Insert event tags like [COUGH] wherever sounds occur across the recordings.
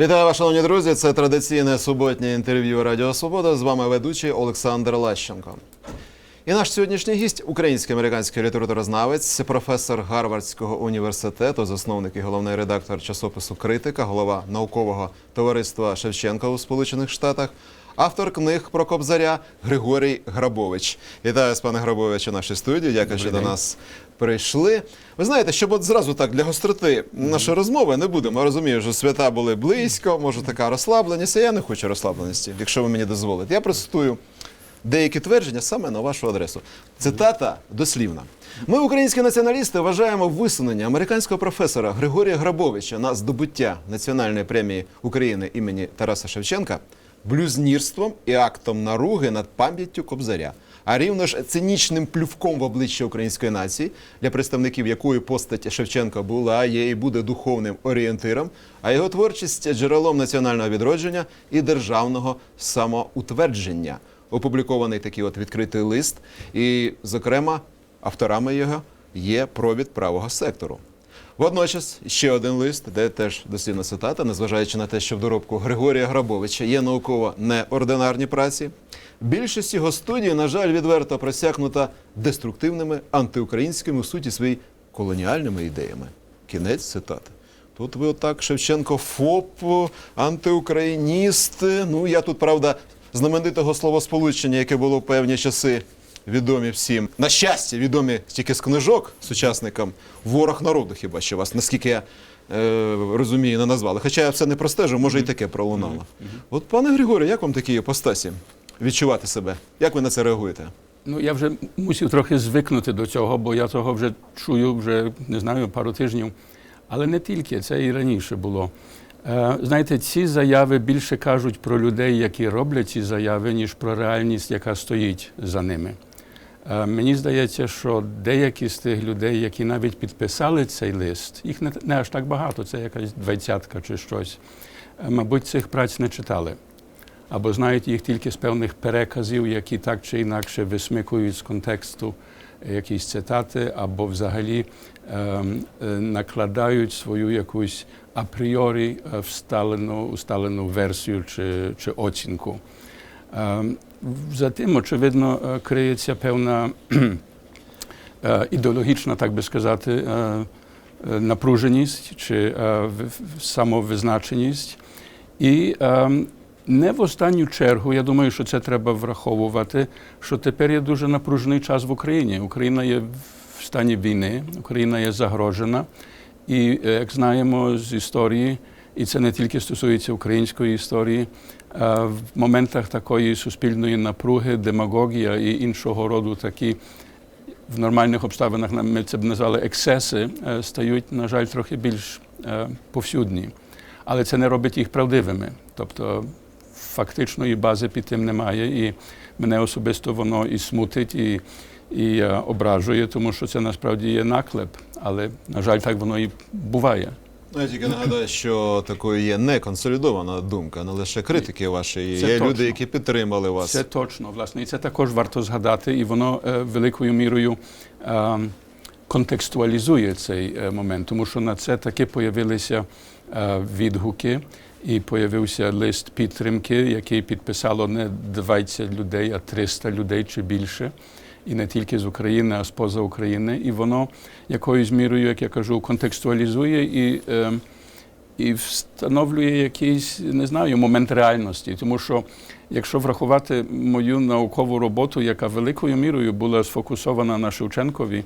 Вітаю вас, шановні друзі. Це традиційне суботнє інтерв'ю Радіо Свобода. З вами ведучий Олександр Лащенко. І наш сьогоднішній гість український американський літературознавець, професор Гарвардського університету, засновник і головний редактор часопису Критика, голова наукового товариства Шевченка у Сполучених Штатах, автор книг про Кобзаря Григорій Грабович. Вітаю вас, пане Грабович, у нашій студії. Дякую, що до нас прийшли. Ви знаєте, щоб от зразу так для гостроти нашої розмови не будемо. Я розумію, що свята були близько, може така розслабленість. Я не хочу розслабленості, якщо ви мені дозволите. Я процитую деякі твердження саме на вашу адресу. Цитата дослівна. Ми, українські націоналісти, вважаємо висунення американського професора Григорія Грабовича на здобуття національної премії України імені Тараса Шевченка блюзнірством і актом наруги над пам'яттю Кобзаря. А рівно ж цинічним плювком в обличчя української нації, для представників якої постать Шевченка була, є і буде духовним орієнтиром, а його творчість джерелом національного відродження і державного самоутвердження. Опублікований такий от відкритий лист, і, зокрема, авторами його є провід правого сектору. Водночас ще один лист, де теж дослівна цитата, незважаючи на те, що в доробку Григорія Грабовича є науково неординарні праці. Більшість його студій, на жаль, відверто просякнута деструктивними антиукраїнськими у суті своїй колоніальними ідеями. Кінець цитати. Тут ви отак Шевченко ФОП, антиукраїніст. Ну я тут, правда, знаменитого словосполучення, яке було в певні часи відомі всім. На щастя, відомі тільки з книжок сучасникам ворог народу, хіба що вас, наскільки я е, розумію, не назвали. Хоча я все не простежу, може і таке пролунало. От, пане Григорію, як вам такі іпостасі відчувати себе? Як ви на це реагуєте? Ну, я вже мусив трохи звикнути до цього, бо я того вже чую вже не знаю пару тижнів. Але не тільки, це і раніше було. Е, Знаєте, ці заяви більше кажуть про людей, які роблять ці заяви, ніж про реальність, яка стоїть за ними. Е, Мені здається, що деякі з тих людей, які навіть підписали цей лист, їх не, аж так багато, це якась двадцятка чи щось, е, мабуть, цих праць не читали. Або знають їх тільки з певних переказів, які так чи інакше висмикують з контексту якісь цитати, або взагалі ем, е, накладають свою якусь апріорі е, всталену, усталену версію чи, чи оцінку. Ем, За тим, очевидно, е, криється певна [CLEARS THROAT] е, ідеологічна, так би сказати, е, е, напруженість чи е, самовизначеність. І ем, не в останню чергу, я думаю, що це треба враховувати, що тепер є дуже напружений час в Україні. Україна є в стані війни, Україна є загрожена. І е, як знаємо з історії, і це не тільки стосується української історії, в моментах такої суспільної напруги, демагогія і іншого роду такі в нормальних обставинах ми це б назвали ексеси, е, стають, на жаль, трохи більш е, повсюдні. Але це не робить їх правдивими. Тобто фактичної бази під тим немає. І мене особисто воно і смутить, і, і е, ображує, тому що це насправді є наклеп. Але, на жаль, так воно і буває. Ну, я тільки нагадаю, що такою є не консолідована думка, не лише критики ваші. Це Є точно. люди, які підтримали вас. Це точно, власне, і це також варто згадати, і воно е, великою мірою е, контекстуалізує цей е, момент, тому що на це таки появилися е, відгуки, і появився лист підтримки, який підписало не 20 людей, а 300 людей чи більше. І не тільки з України, а з поза України. І воно якоюсь мірою, як я кажу, контекстуалізує і е, і встановлює якийсь, не знаю, момент реальності. Тому що, якщо врахувати мою наукову роботу, яка великою мірою була сфокусована на Шевченкові,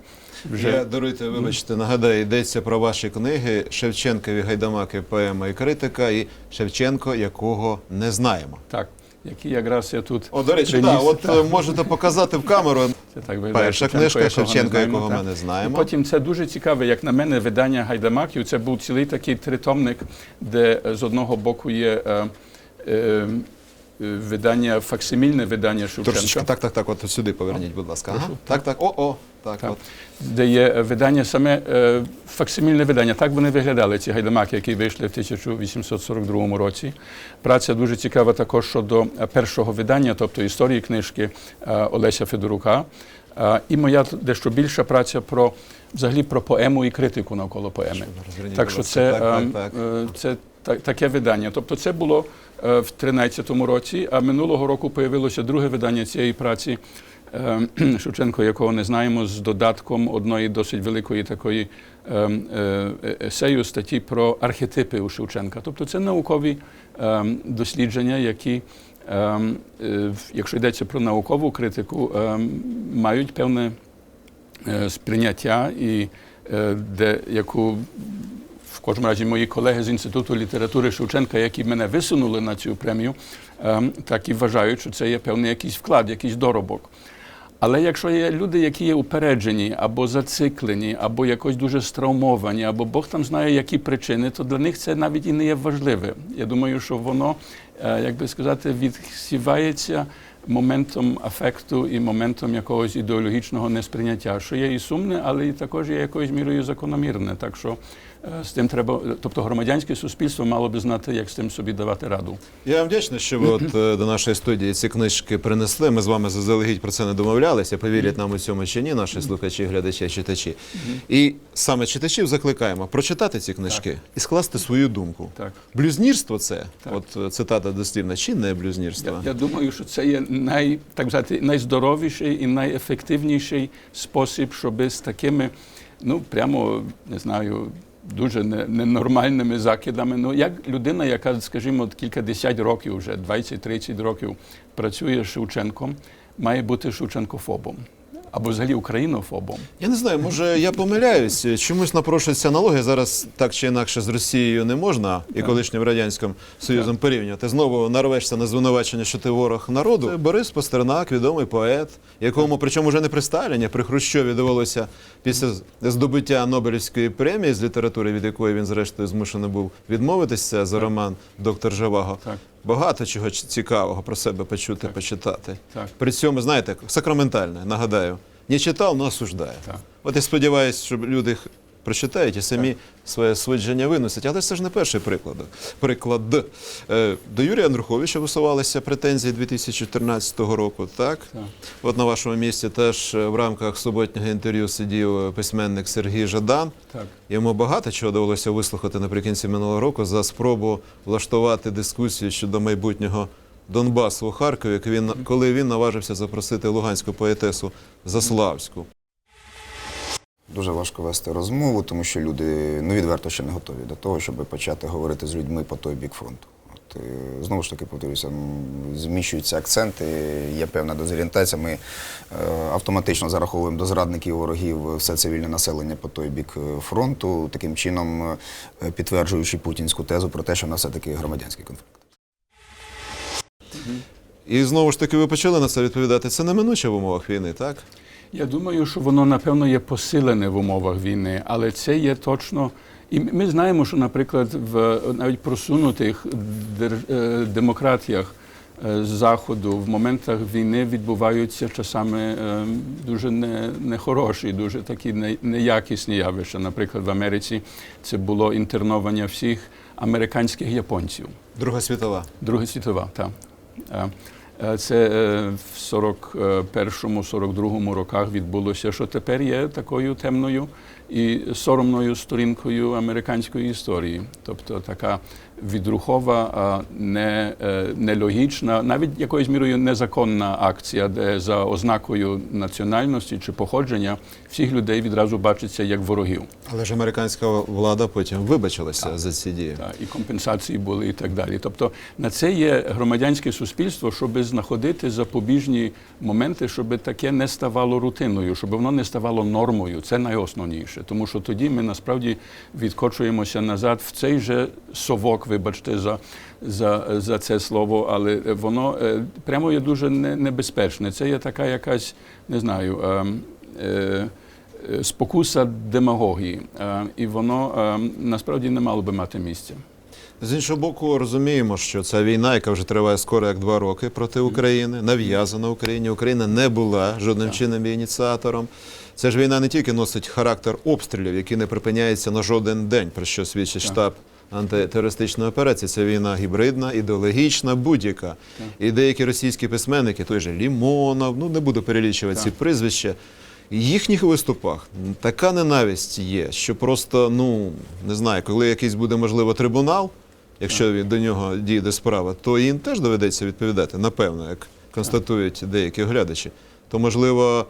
вже Я даруйте, вибачте, нагадаю, йдеться про ваші книги Шевченкові гайдамаки, поема і критика, і Шевченко, якого не знаємо. так, які якраз я тут О, до речі, приніс. да, от е, можете показати в камеру. Це так виглядає. Перша книжка Шевченка, якого ми не знаємо. І потім це дуже цікаве, як на мене, видання гайдамаків. Це був цілий такий тритомник, де е, з одного боку є е, е, видання, факсимільне видання Шевченка. Трошечки так, так, так, от сюди поверніть, будь ласка. Ага. Так, так, о, о, так, Так. от. де є е, видання саме е, факсимільне видання. Так вони виглядали, ці гайдамаки, які вийшли в 1842 році. Праця дуже цікава також щодо е, першого видання, тобто історії книжки е, Олеся Федорука. Е, І моя дещо більша праця про взагалі про поему і критику навколо поеми. Так що це, так, ем, так, так. е, це таке видання. Тобто це було е, в 13-му році, а минулого року появилося друге видання цієї праці е, [CLEARS THROAT] Шевченко, якого не знаємо, з додатком одної досить великої такої е, е, есею статті про архетипи у Шевченка. Тобто це наукові е, дослідження, які, якщо йдеться про наукову критику, мають певне сприйняття і де яку кожному разі мої колеги з Інституту літератури Шевченка, які мене висунули на цю премію, ем, так і вважають, що це є певний якийсь вклад, якийсь доробок. Але якщо є люди, які є упереджені або зациклені, або якось дуже стравмовані, або Бог там знає, які причини, то для них це навіть і не є важливе. Я думаю, що воно, е, як би сказати, відсівається моментом афекту і моментом якогось ідеологічного несприйняття, що є і сумне, але і також є якоюсь мірою закономірне. Так що з тим треба, тобто громадянське суспільство мало би знати, як з тим собі давати раду. Я вам вдячний, що ви от е, до нашої студії ці книжки принесли. Ми з вами заздалегідь про це не домовлялися. Повірять нам у цьому чи ні, наші слухачі, глядачі, читачі. І саме читачів закликаємо прочитати ці книжки і скласти свою думку. Так. Блюзнірство це, Так. от е, цитата дослівна, чи не блюзнірство? Я, я думаю, що це є най, так сказати, найздоровіший і найефективніший спосіб, щоб з такими, ну прямо не знаю, дуже ненормальними закидами. Ну як людина, яка, скажімо, кількадесят років, вже 20-30 років працює з Шевченком, має бути Шевченкофобом або взагалі українофобом. Я не знаю, може я помиляюсь. Чомусь напрошується аналогія. Зараз так чи інакше з Росією не можна і колишнім радянським союзом порівнювати. Знову нарвешся на звинувачення, що ти ворог народу. Це Борис Пастернак, відомий поет, якому причому вже не при Сталіні, при Хрущові довелося після здобуття Нобелівської премії з літератури, від якої він зрештою змушений був відмовитися за роман Доктор Живаго. Так. Багато чого цікавого про себе почути, почитати. Так. При цьому, знаєте, сакраментальне, нагадаю, не читав, але осуждає. Так. От я сподіваюся, що люди прочитають і самі своє судження виносять. Але це ж не перший приклад. Приклад. Е, До Юрія Андруховича висувалися претензії 2014 року, так? Так. От на вашому місці теж е, в рамках суботнього інтерв'ю сидів е, письменник Сергій Жадан. Так. Йому багато чого довелося вислухати наприкінці минулого року за спробу влаштувати дискусію щодо майбутнього Донбасу у Харкові, коли він наважився запросити луганську поетесу Заславську. Дуже важко вести розмову, тому що люди ну, відверто ще не готові до того, щоб почати говорити з людьми по той бік фронту. От, е, знову ж таки, повторюся, зміщуються акценти, є певна дезорієнтація. Ми е, автоматично зараховуємо до зрадників ворогів все цивільне населення по той бік е, фронту, таким чином е, підтверджуючи путінську тезу про те, що в нас все-таки громадянський конфлікт. І знову ж таки, ви почали на це відповідати. Це неминуче в умовах війни, так? Я думаю, що воно напевно є посилене в умовах війни, але це є точно. І ми знаємо, що, наприклад, в навіть просунутих е, демократіях е, з заходу в моментах війни відбуваються часами е, дуже не- нехороші, дуже такі неякісні явища. Наприклад, в Америці це було інтернування всіх американських японців. Друга світова. Друга світова, так. Е, е, Це е, в 41-42 роках відбулося, що тепер є такою темною і соромною сторінкою американської історії. Тобто така відрухова, не, е, нелогічна, навіть якоюсь мірою незаконна акція, де за ознакою національності чи походження всіх людей відразу бачиться як ворогів. Але ж американська влада потім вибачилася за ці дії. Та, і компенсації були і так далі. Тобто на це є громадянське суспільство, щоб знаходити запобіжні моменти, щоб таке не ставало рутиною, щоб воно не ставало нормою. Це найосновніше, тому що тоді ми насправді відкочуємося назад в цей же совок, вибачте, за, за, за це слово, але воно е, прямо є дуже небезпечне. Це є така якась, не знаю. ем, е, е, спокуса демагогії, Е, і воно насправді не мало би мати місця. З іншого боку, розуміємо, що ця війна, яка вже триває скоро як два роки проти України, нав'язана Україні. Україна не була жодним чином ініціатором. Ця ж війна не тільки носить характер обстрілів, які не припиняються на жоден день, про що свідчить штаб антитерористичної операції. Це війна гібридна, ідеологічна, будь-яка. І деякі російські письменники, той же Лімонов, ну не буду перелічувати ці прізвища. В їхніх виступах така ненависть є, що просто, ну не знаю, коли якийсь буде можливо трибунал якщо він до нього дійде справа, то їм теж доведеться відповідати, напевно, як констатують деякі глядачі. То, можливо,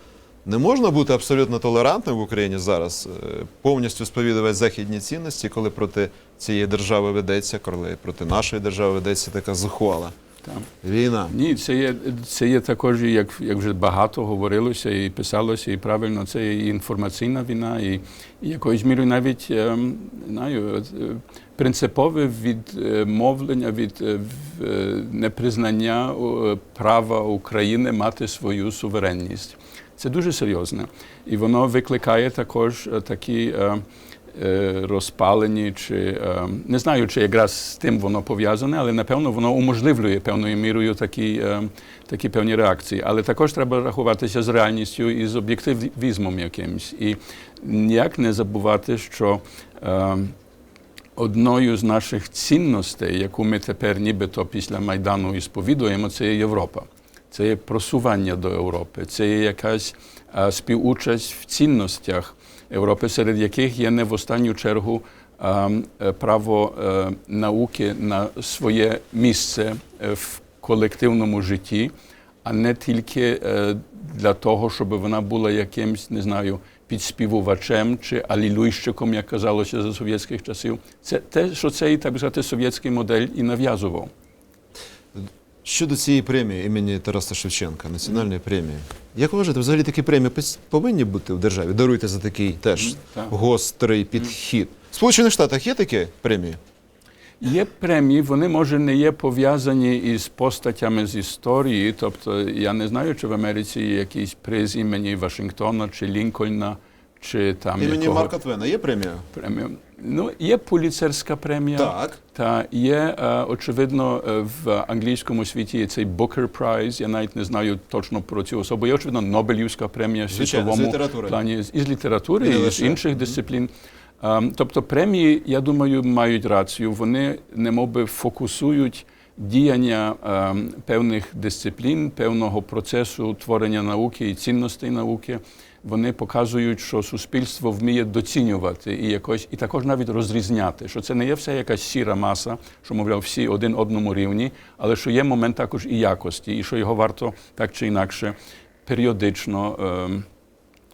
не можна бути абсолютно толерантним в Україні зараз, е, повністю сповідувати західні цінності, коли проти цієї держави ведеться, коли проти нашої держави ведеться така зухвала Там. війна. Ні, це є, це є також, як, як вже багато говорилося і писалося, і правильно, це є і інформаційна війна, і, і якоюсь мірою навіть ем, знаю, е, принципове відмовлення від е, е, непризнання е, права України мати свою суверенність. Це дуже серйозне. І воно викликає також е, такі. е, е, розпалені, чи не знаю, чи якраз з тим воно пов'язане, але напевно воно уможливлює певною мірою такі, такі певні реакції. Але також треба рахуватися з реальністю і з об'єктивізмом якимсь. І ніяк не забувати, що одною з наших цінностей, яку ми тепер нібито після Майдану і сповідуємо, це є Європа. Це є просування до Європи, це є якась співучасть в цінностях Європи, серед яких є не в останню чергу е, право е, науки на своє місце е, в колективному житті, а не тільки для того, щоб вона була якимсь, не знаю, підспівувачем чи алілуйщиком, як казалося за совєтських часів. Це те, що цей, так сказати, совєтський модель і нав'язував. Щодо цієї премії імені Тараса Шевченка, національної премії. Як вважаєте, взагалі такі премії повинні бути в державі? Даруйте за такий теж гострий підхід. В Сполучених Штатах є такі премії? Є премії, вони може не є пов'язані із постатями з історії. Тобто я не знаю, чи в Америці є якийсь приз імені Вашингтона чи Лінкольна, чи там Імені якого Марка Твена є премія? премію. Ну, є пуліцерська премія. Так. Та є, е, очевидно, е, в англійському світі є цей Booker Prize. Я навіть не знаю точно про цю особу. Є, очевидно, Нобелівська премія в Звичайно, з світовому літератури. плані із літератури І з інших дисциплін. Ем, Тобто премії, я думаю, мають рацію. Вони немовби фокусують діяння ем, певних дисциплін, певного процесу творення науки і цінностей науки. Вони показують, що суспільство вміє доцінювати і якось, і також навіть розрізняти, що це не є все якась сіра маса, що, мовляв, всі один одному рівні, але що є момент також і якості, і що його варто так чи інакше періодично. ем,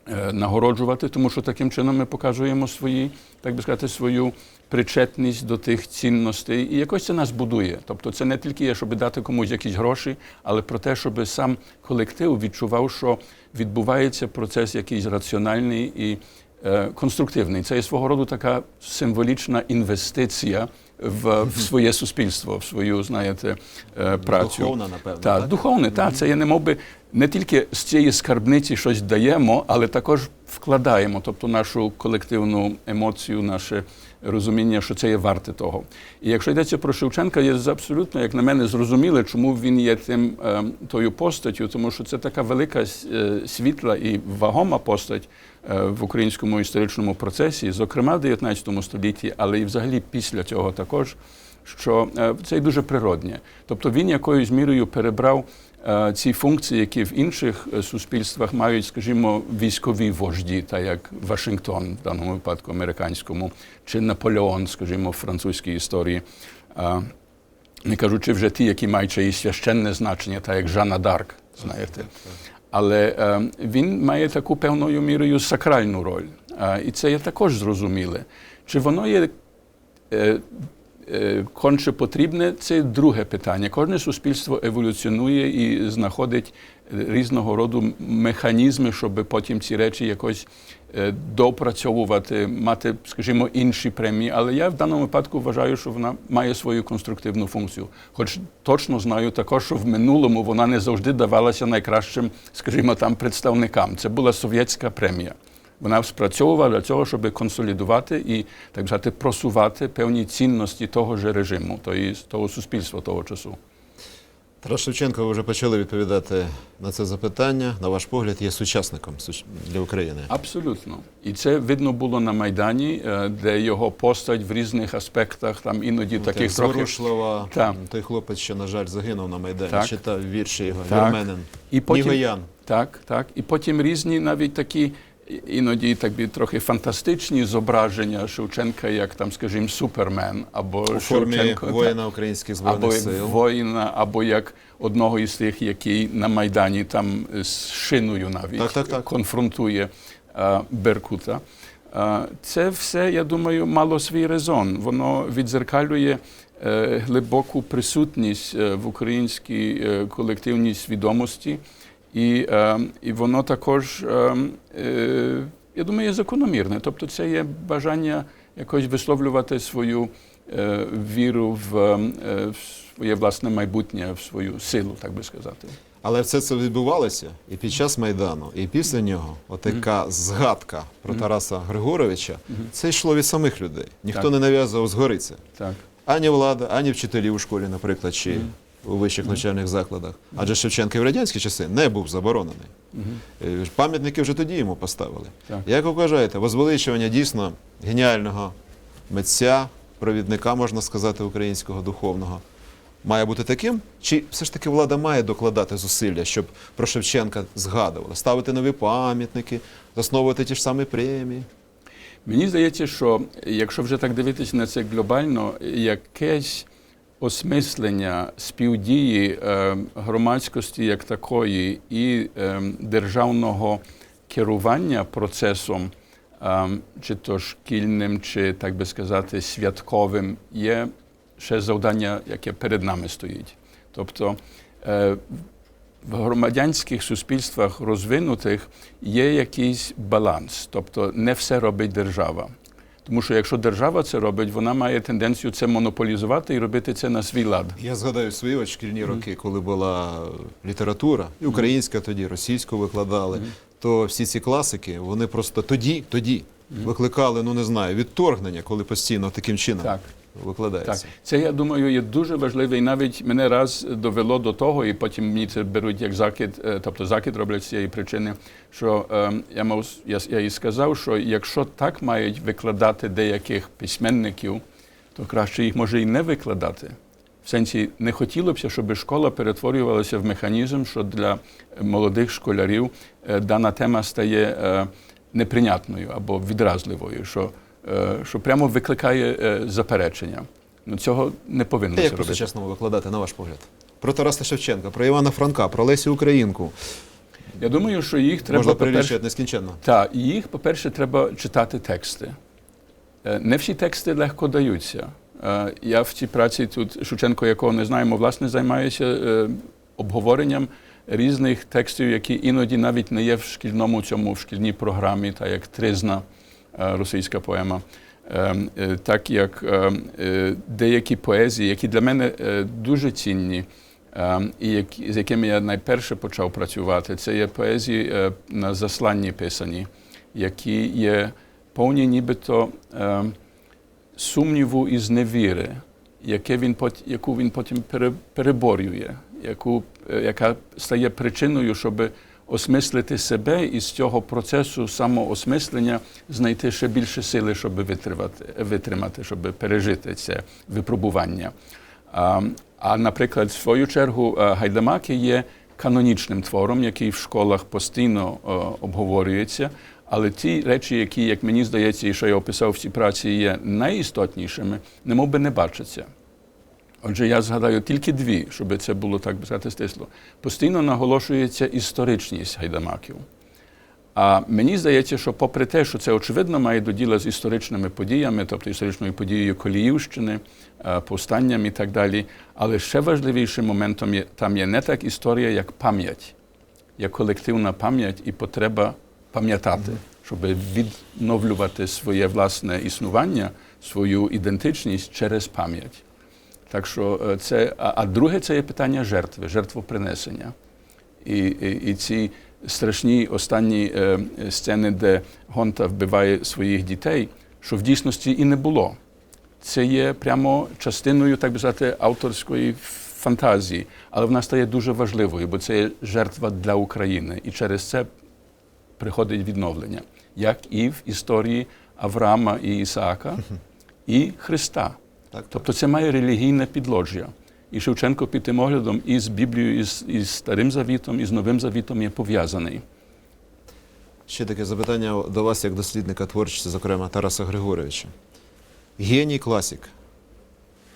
е, нагороджувати, тому що таким чином ми показуємо свої, так би сказати, свою причетність до тих цінностей, і якось це нас будує. Тобто це не тільки є, щоб дати комусь якісь гроші, але про те, щоб сам колектив відчував, що відбувається процес якийсь раціональний і е, конструктивний. Це є свого роду така символічна інвестиція в, в своє суспільство, в свою, знаєте, е, працю. Духовна, напевно, Так, так? духовне, так. Це є немовби не тільки з цієї скарбниці щось даємо, але також вкладаємо, тобто нашу колективну емоцію, наше розуміння, що це є варте того. І якщо йдеться про Шевченка, є абсолютно, як на мене, зрозуміле, чому він є тим е, тою постаттю, тому що це така велика е, світла і вагома постать е, в українському історичному процесі, зокрема в 19 столітті, але і взагалі після цього також що е, це дуже природнє. Тобто він якоюсь мірою перебрав ці функції, які в інших е, суспільствах мають, скажімо, військові вожді, так як Вашингтон, в даному випадку американському, чи Наполеон, скажімо, в французькій історії. Е, Не кажучи вже ті, які мають і священне значення, так як Жанна Дарк, знаєте. Але е, він має таку певною мірою сакральну роль. Е, і це є також зрозуміле. Чи воно є е, е, конче потрібне, це друге питання. Кожне суспільство еволюціонує і знаходить е, різного роду механізми, щоб потім ці речі якось е, допрацьовувати, мати, скажімо, інші премії. Але я в даному випадку вважаю, що вона має свою конструктивну функцію. Хоч точно знаю також, що в минулому вона не завжди давалася найкращим, скажімо, там представникам. Це була совєтська премія. Вона спрацьовувала для цього, щоб консолідувати і так сказати, просувати певні цінності того ж режиму, того суспільства того часу. Тарас Шевченко, ви вже почали відповідати на це запитання. На ваш погляд, є сучасником для України. Абсолютно. І це видно було на Майдані, е, де його постать в різних аспектах, там іноді таких Так, трохи. Зворушлива, Так. той хлопець, що, на жаль, загинув на Майдані, Так. читав вірші його, Так. вірменин. І потім, Нігоян. Так, так. І потім різні навіть такі іноді так трохи фантастичні зображення Шевченка, як там, скажімо, Супермен або У формі Шевченко воїна українських або збройних як сил. воїна, або як одного із тих, який на Майдані там з шиною навіть Так, так, так. конфронтує е, Беркута. Е, це все, я думаю, мало свій резон. Воно відзеркалює е, глибоку присутність в українській колективній свідомості, і, е, і воно також, е, е, я думаю, є закономірне. Тобто, це є бажання якось висловлювати свою е, віру в, е, в своє власне майбутнє, в свою силу, так би сказати. Але все це відбувалося і під час Майдану, і після нього, отака згадка про Тараса Григоровича, це йшло від самих людей. Ніхто Так. не нав'язував згори це. Так. Ані влада, ані вчителі у школі, наприклад, чи у вищих навчальних закладах. Адже Шевченко і в радянські часи не був заборонений. Е, Пам'ятники вже тоді йому поставили. Як ви вважаєте, возвеличування дійсно геніального митця, провідника, можна сказати, українського духовного, має бути таким? Чи все ж таки влада має докладати зусилля, щоб про Шевченка згадували, ставити нові пам'ятники, засновувати ті ж самі премії? Мені здається, що якщо вже так дивитися на це глобально, якесь осмислення співдії е, громадськості як такої і е, державного керування процесом, е, чи то шкільним, чи так би сказати, святковим, є ще завдання, яке перед нами стоїть. Тобто в громадянських суспільствах розвинутих є якийсь баланс, тобто не все робить держава. Тому що якщо держава це робить, вона має тенденцію це монополізувати і робити це на свій лад. Я згадаю свої от шкільні роки, коли була література, і українська тоді, російську викладали, то всі ці класики, вони просто тоді, тоді викликали, ну не знаю, відторгнення, коли постійно таким чином. Так. Викладається. Так, це я думаю є дуже важливе, і навіть мене раз довело до того, і потім мені це беруть як закид, е, тобто закид роблять з цієї причини, що е, я мав я, я і сказав, що якщо так мають викладати деяких письменників, то краще їх може і не викладати. В сенсі не хотілося б, щоб школа перетворювалася в механізм, що для молодих школярів е, дана тема стає е, неприйнятною або відразливою, що, що прямо викликає е, заперечення. Ну, цього не повинно як робити. по-сучасному викладати, на ваш погляд? Про Тараса Шевченка, про Івана Франка, про Лесю Українку. Я думаю, що їх треба Можна по-перше, нескінченно. Так, їх, по-перше, треба читати тексти. Е, Не всі тексти легко даються. Е, Я в цій праці тут Шевченко, якого не знаємо, власне, займаюся е, обговоренням різних текстів, які іноді навіть не є в шкільному цьому в шкільній програмі, так як Тризна, е, російська поема. Е, е, Так як е, е, деякі поезії, які для мене е, дуже цінні, е, і з якими я найперше почав працювати, це є поезії е, на засланні писані, які є повні нібито е, сумніву і зневіри, яке він, яку він потім переборює, яку, е, яка стає причиною, щоб осмислити себе і з цього процесу самоосмислення знайти ще більше сили, щоб витримати, витримати щоб пережити це випробування. А, а наприклад, в свою чергу, е, гайдамаки є канонічним твором, який в школах постійно е, обговорюється. Але ті речі, які, як мені здається, і що я описав в цій праці, є найістотнішими, немов би не бачаться. Отже, я згадаю тільки дві, щоб це було так би сказати стисло. Постійно наголошується історичність гайдамаків. А мені здається, що попри те, що це очевидно має до діла з історичними подіями, тобто історичною подією Коліївщини, е, повстанням і так далі, але ще важливішим моментом є, там є не так історія, як пам'ять, як колективна пам'ять і потреба пам'ятати, щоб відновлювати своє власне існування, свою ідентичність через пам'ять. Так що е, це, а, а друге це є питання жертви, жертвопринесення. І, і, і ці страшні останні е, сцени, де Гонта вбиває своїх дітей, що в дійсності і не було. Це є прямо частиною, так би сказати, авторської фантазії, але вона стає дуже важливою, бо це є жертва для України. І через це приходить відновлення, як і в історії Авраама і Ісаака, [LAUGHS] і Христа. Так. Тобто це має релігійне підложжя. І Шевченко під тим оглядом із Біблією, із, із Старим Завітом, і з Новим Завітом є пов'язаний. Ще таке запитання до вас, як дослідника творчості, зокрема Тараса Григоровича. Геній класик.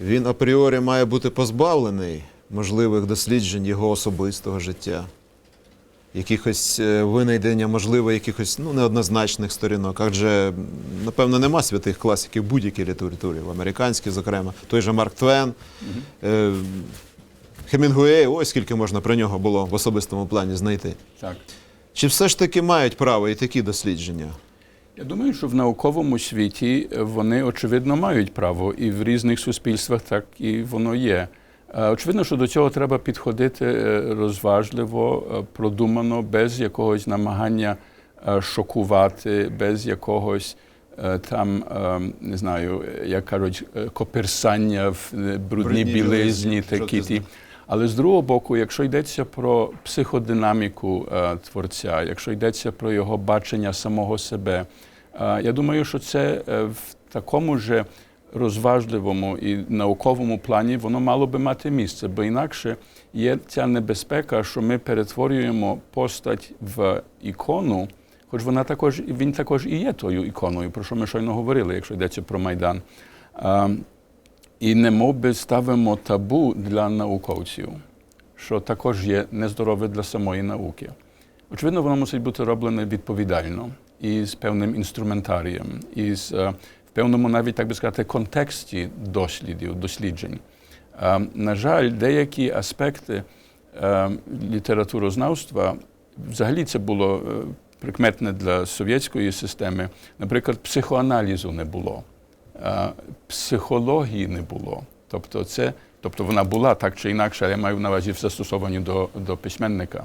Він апріорі має бути позбавлений можливих досліджень його особистого життя, якихось е, винайдення, можливо, якихось ну, неоднозначних сторінок. Адже, напевно, нема святих класиків будь-якій літературі, в американській, зокрема, той же Марк Твен. Е, Хемінгуей, ось скільки можна про нього було в особистому плані знайти. Так. Чи все ж таки мають право і такі дослідження? Я думаю, що в науковому світі вони очевидно мають право, і в різних суспільствах так і воно є. Е, Очевидно, що до цього треба підходити е, розважливо, е, продумано, без якогось намагання шокувати, без якогось там, е, не знаю, як кажуть, коперсання в брудній білизні, такі ті. Але з другого боку, якщо йдеться про психодинаміку творця, якщо йдеться про його бачення самого себе, я думаю, що це в такому же розважливому і науковому плані воно мало би мати місце, бо інакше є ця небезпека, що ми перетворюємо постать в ікону, хоч вона також він також і є тою іконою, про що ми щойно говорили, якщо йдеться про Майдан. Е, і немов би ставимо табу для науковців, що також є нездорове для самої науки. Очевидно, воно мусить бути роблене відповідально і з певним інструментарієм, і з, е, певному навіть так би сказати контексті дослідів, досліджень. Е, На жаль, деякі аспекти е, літературознавства взагалі це було е, прикметне для совєтської системи. Наприклад, психоаналізу не було е, психології не було. Тобто, це, тобто вона була так чи інакше, я маю на увазі в застосованні до, до письменника.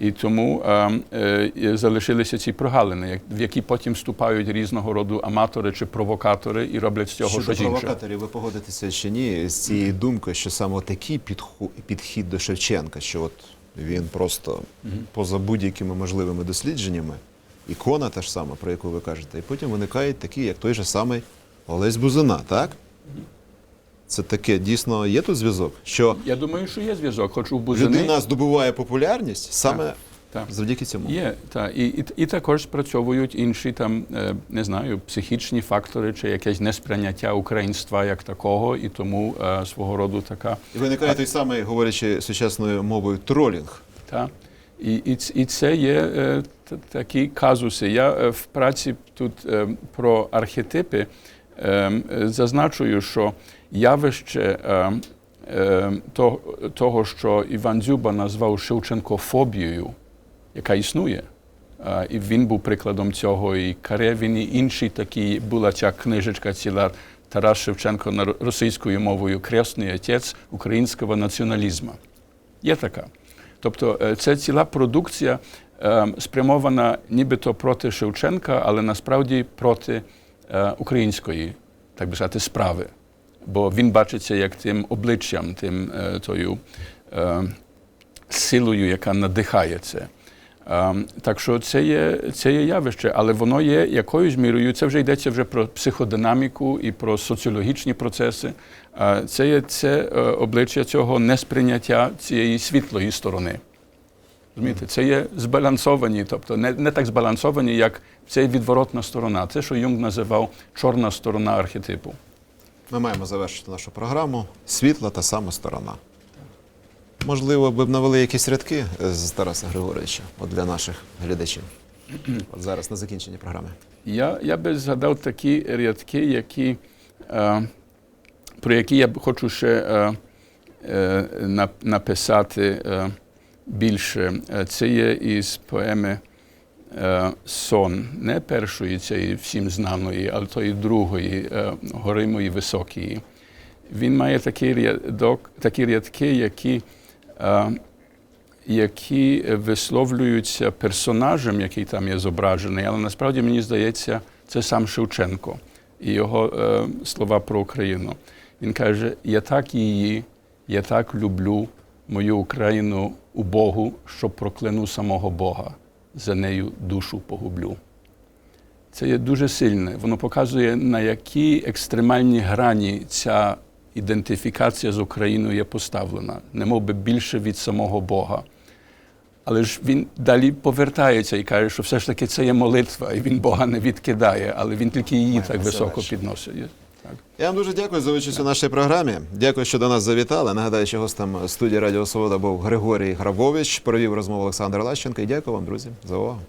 І тому е, е, залишилися ці прогалини, як- в які потім вступають різного роду аматори чи провокатори і роблять з цього Щодо щось інше. провокаторів, ви погодитеся чи ні з цією думкою, що саме такий підхід до Шевченка, що от він просто поза будь-якими можливими дослідженнями, ікона та ж сама, про яку ви кажете, і потім виникають такі, як той же самий Олесь Бузина, так? Це таке дійсно є тут зв'язок, що Я думаю, що є зв'язок, хоч у Бузини людина здобуває популярність саме так. завдяки цьому. Є, та і, і, і також спрацьовують інші там, е, не знаю, психічні фактори чи якесь несприйняття українства як такого, і тому е, свого роду така І виникає той самий, говорячи сучасною мовою, тролінг. Та? І, і, і це є е, такі казуси. Я е, в праці тут е, про архетипи е, е, зазначую, що явище е, е, то, того, що Іван Дзюба назвав Шевченкофобією, яка існує. Е, І він був прикладом цього, і Каревін, і інші такі була ця книжечка ціла Тарас Шевченко на російською мовою Кресний отець українського націоналізму. Є така. Тобто це ціла продукція спрямована нібито проти Шевченка, але насправді проти української, так би сказати, справи. Бо він бачиться як тим обличчям, тим тою силою, яка надихає це. Так що це є, це є явище, але воно є якоюсь мірою. Це вже йдеться вже про психодинаміку і про соціологічні процеси. Це є це обличчя цього несприйняття цієї світлої сторони. Розумієте, це є збалансовані, тобто не, не так збалансовані, як це відворотна сторона. Це, що Юнг називав чорна сторона архетипу. Ми маємо завершити нашу програму. Світла та сама сторона. Можливо, ви б навели якісь рядки е, з Тараса Григоровича от для наших глядачів. [CLEARS THROAT] От зараз на закінчення програми. Я, я би згадав такі рядки, які, е, про які я б хочу ще е, е, написати е, більше. Е, Це є із поеми Сон, не першої цієї всім знаної, але тої другої, е, гори мої високої. Він має такий рядок, такі рядки, які е, які висловлюються персонажем, який там є зображений, але насправді мені здається, це сам Шевченко і його е, слова про Україну. Він каже: Я так її, я так люблю мою Україну у Богу, що прокляну самого Бога, за нею душу погублю. Це є дуже сильне. Воно показує, на які екстремальні грані ця ідентифікація з Україною є поставлена, немов би більше від самого Бога. Але ж він далі повертається і каже, що все ж таки це є молитва, і він Бога не відкидає, але він тільки її так високо підносить. Я вам дуже дякую за участь у нашій програмі. Дякую, що до нас завітали. Нагадаю, що гостем студії Радіо Свобода був Григорій Грабович. Провів розмову Олександр Лащенко. І дякую вам, друзі, за увагу.